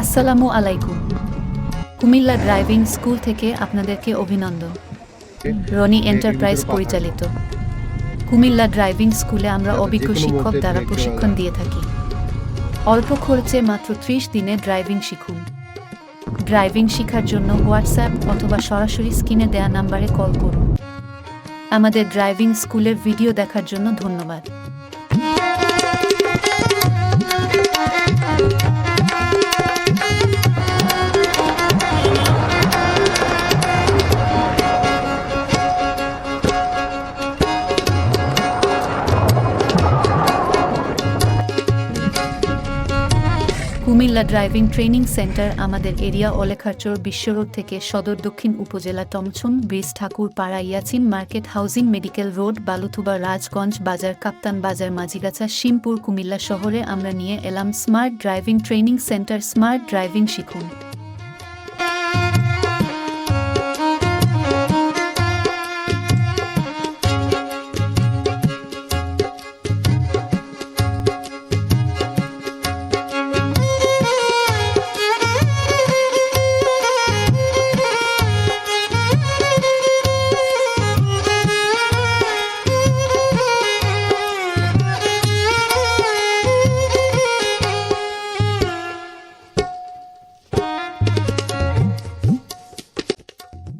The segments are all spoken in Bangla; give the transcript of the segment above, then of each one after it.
আসসালামু আলাইকুম। কুমিল্লা ড্রাইভিং স্কুল থেকে আপনাদেরকে অভিনন্দন। রনি এন্টারপ্রাইজ পরিচালিত। কুমিল্লা ড্রাইভিং স্কুলে আমরা অভিজ্ঞ শিক্ষক দ্বারা প্রশিক্ষণ দিয়ে থাকি। অল্প খরচে মাত্র ত্রিশ দিনে ড্রাইভিং শিখুন। ড্রাইভিং শেখার জন্য হোয়াটসঅ্যাপ অথবা সরাসরি স্ক্রিনে দেয়া নাম্বারে কল করুন। আমাদের ড্রাইভিং স্কুলের ভিডিও দেখার জন্য ধন্যবাদ। কুমিল্লা ড্রাইভিং ট্রেনিং সেন্টার আমাদের এরিয়া অলেখাচর বিশ্বরোড থেকে সদর দক্ষিণ উপজেলা Tomsom, bridge Thakurpara Yasin market housing medical road, Baluthuba Rajganj Bazar, Kaptan Bazar, Majhigachha, শিমপুর, Comilla শহরে আমরা নিয়ে এলাম smart driving training center, smart driving শিখুন।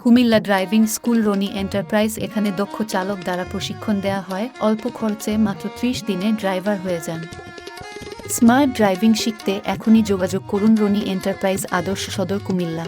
Comilla driving school Rony enterprise এখানে দক্ষ চালক দ্বারা প্রশিক্ষণ দেওয়া হয়। অল্প খরচে মাত্র ত্রিশ দিনে ড্রাইভার হয়ে যান। স্মার্ট ড্রাইভিং শিখতে এখনই যোগাযোগ করুন Rony enterprise Adarsha Sadar Comilla.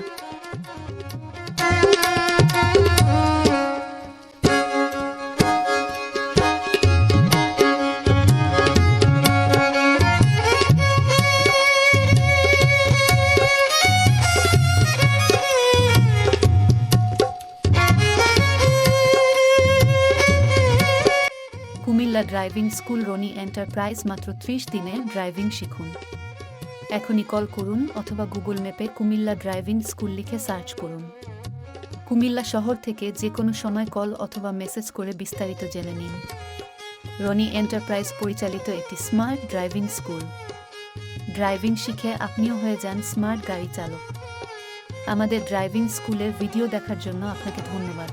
Comilla driving school Rony enterprise মাত্র ত্রিশ দিনে ড্রাইভিং শিখুন। এখনই কল করুন অথবা গুগল ম্যাপে কুমিল্লা ড্রাইভিং স্কুল লিখে সার্চ করুন। কুমিল্লা শহর থেকে যে কোনো সময় কল অথবা মেসেজ করে বিস্তারিত জেনে নিন। রনি এন্টারপ্রাইজ পরিচালিত একটি স্মার্ট ড্রাইভিং স্কুল ড্রাইভিং শিখে আপনিও হয়ে যান স্মার্ট গাড়ি চালক। আমাদের ড্রাইভিং স্কুলের ভিডিও দেখার জন্য আপনাকে ধন্যবাদ।